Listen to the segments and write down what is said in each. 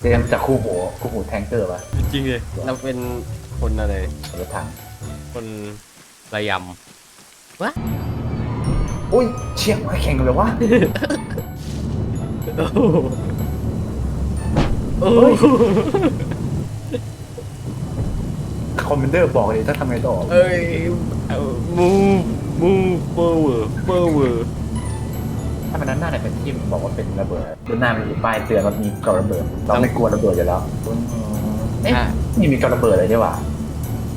เตรียมจากคู่หูคู่หูแทงเกอร์ปะจริงเลยเราเป็นคนอะไรรถถังคนระยอุ้ยเชี่ยมาแข่งกันเลยวะำโอ้โหคอมเมนเดอร์บอกเลยถ้าทำไงต่อเอ้ยเอามูมูเปอร์เวอร์เปอร์เวอร์ ถ้ามันด้านหน้าเนี่ยเป็นที่บอกว่าเป็นระเบิดด้านหน้ามันมีป้ายเตือนว่ามีกรระเบิด เราไม่กลัวระเบิดอยู่แล้วเอ๊ะนี่มีกรระเบิดเลยดีกว่า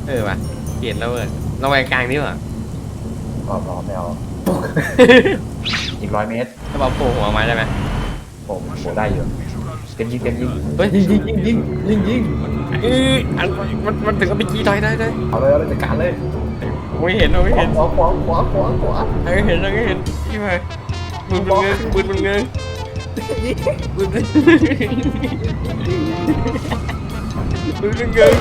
เออว่ะเปลี่ยนแล้วเว้ยระแวงกลางนี่ว่ะพอพอไม่เอาปุ๊กอีกร้อยเมตรถ้าเราโผล่หัวมาได้ไหมผมโหได้อยู่เต็มยิงเต็มยิงเฮ้ยยิงยิงยิงยิงยิงยิงเอ้ยอันมันมันถึงกับไปจีได้ได้ได้เอาเลยเอาเลยจัดการเลยไม่เห็นเราไม่เห็นขวาขวาขวาขวาขวาเราไม่เห็นเราไม่เห็นยี่ไป ปืนมันเงินปืนมันเงินปืนมันปืนมันเงิน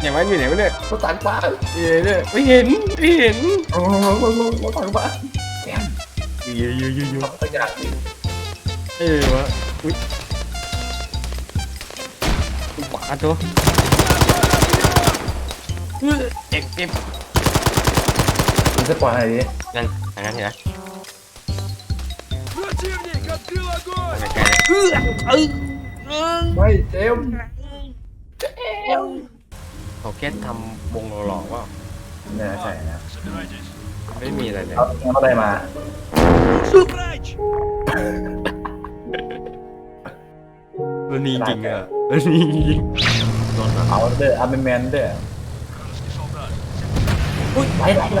อย่างว่าอยู่ไหนวะเนี่ยรถถังป้าอยู่ไหนเนี่ยไม่เห็นไม่เห็นลงลงลงลงรถถังป้าแกมเยอะเยอะเยอะเยอะทำตัวอย่างดิเออวะอุ้ยขวาตัวเจ็บเจ็บ สปอร์ตอะไรดินั่นอันนั้นเหรนไหมมันจะแก้ไม่เต็มเขาแค่ทำวงหล่อๆว่าเนี่ยใส่นะไม่มีอะไรเลยเอาเอาอมามันมีจริงอะมันมีจริงเอาเด้ออาร์เมนเด้ออุ้ยไหลไหลไห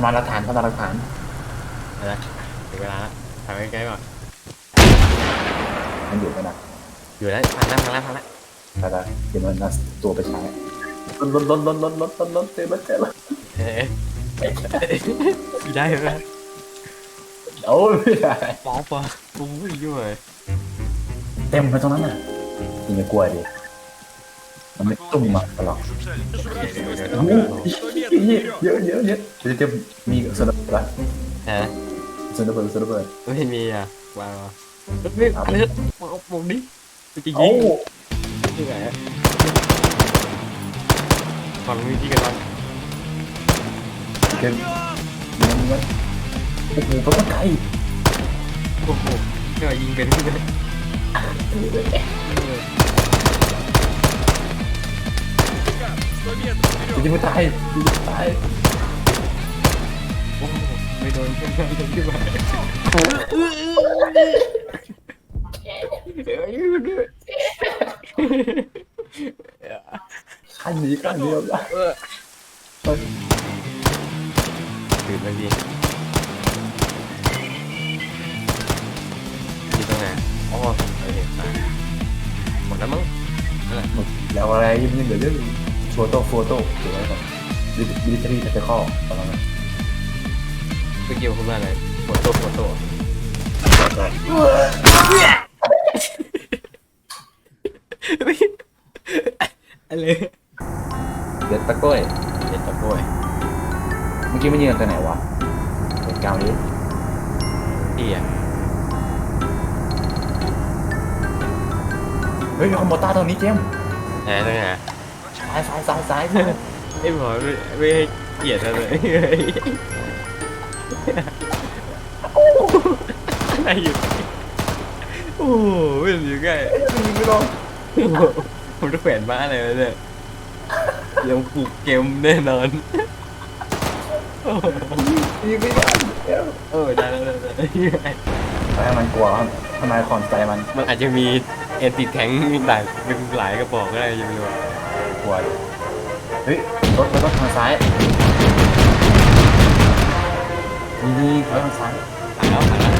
ำลายหลักฐานทำลายหลักฐานอะไรถึงเวลาแล้วถ่ายใกล้ๆก่อนมันอยู่ไปนะอยู่แล้วพังแล้วพังแล้วพังแล้วแต่ละเดี๋ยวมันนัดตัวไปใช้รถรถรถรถรถรถรถรถเต็มรถเต็มเอ๊ะได้ไหมโอ้ยไม่ได้ป๊อปอะปุ้ยยุ่ยเต็มไปตรงนั้นน่ะยิงไม่กลัวดิ มันไม่ตุ้มมาหรอกโอ้โหเยอะเยอะเยอะเดี๋ยวจะมีสนับละฮะสนับเบิร์สนับเบิร์ไม่มีอะวางไม่อะไรมองมองดิจะยิงที่ไหนฝั่งนี้ที่กันบ้างเกมยิงมัโอ้โหเขาก็ไกลโอ้โหเนี่ยยิงเป็นที่ไหน จริาๆมันตายจริงๆมันตายโอ้โหไม่โดนเพื่อนๆจะขึ้นมาขั้นนี้ขั้นเดียวละตื่นมาดิที่ตรงไหนอ๋อโอเคไปหมดแล้วมั้งนั่นแหละหมดแล้วอะไรยังเหลือเยอะอยู่ โฟโต้โฟโต้เก็บไว้ก่อนดิจิทัลแท็กข้อประมาณนั้นเมื่อกี้ผมว่าอะไรโฟโต้โฟโต้อะไรเด็ดตะกร้อยเด็ดตะโกยเมื่อกี้มันยิงกันตัวไหนวะเด็ดกลางนี้พี่อะเฮ้ยมีคอมโบต้าตรงนี้เจมส์ไหนตรงไหน ซ้ายซ้ายซ้ายซ้ายไอ้หมอไม่ไม่ให้เกียดอะไรเลยอะไรอยู่โอ้โหเป็นยังไงยิงไม่ลงผมจะแขวนบ้าอะไรไว้เนี่ยยังปลูกเกมแน่นอนยิงไม่ลงเออได้แล้วได้ทำไมมันกลัวทำไมขอนใจมัน มันอาจจะมีเอติแทงมีหลายเป็หลายกระบอกก็ได้ยังไม่รู้ กลัวอยู่เฮ้ยรถรถทางซ้ายนี่รถทางซ้ายหันแล้วหันแล้ว